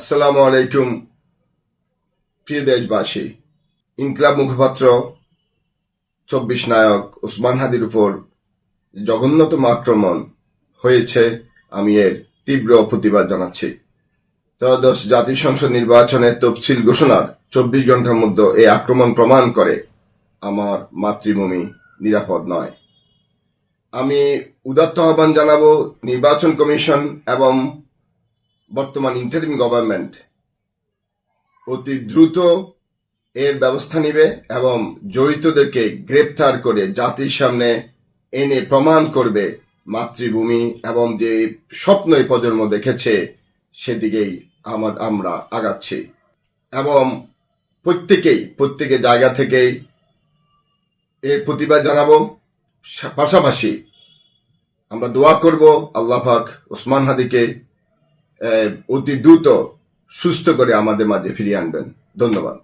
আসসালামু আলাইকুম, প্রিয় দেশবাসী। ইনকলাব মুখপাত্র চব্বিশ নায়ক ওসমান হাদির উপর জঘন্যতম আক্রমণ হয়েছে, আমি এর তীব্র প্রতিবাদ জানাচ্ছি। ত্রয়োদশ জাতীয় সংসদ নির্বাচনের তফসিল ঘোষণার চব্বিশ ঘণ্টার মধ্যে এই আক্রমণ প্রমাণ করে আমার মাতৃভূমি নিরাপদ নয়। আমি উদাত্ত আহ্বান জানাব নির্বাচন কমিশন এবং বর্তমান ইন্টারিম গভর্নমেন্ট অতি দ্রুত এর ব্যবস্থা নিবে এবং জড়িতদেরকে গ্রেপ্তার করে জাতির সামনে এনে প্রমাণ করবে মাতৃভূমি এবং যে স্বপ্ন এই প্রজন্ম দেখেছে, সেদিকেই আমা- আমরা আগাচ্ছি। এবং প্রত্যেকেই প্রত্যেকের জায়গা থেকেই এর প্রতিবাদ জানাব। পাশাপাশি আমরা দোয়া করব আল্লাহ পাক ওসমান হাদিকে অতি দ্রুত সুস্থ করে আমাদের মাঝে ফিরিয়ে আনবেন। ধন্যবাদ।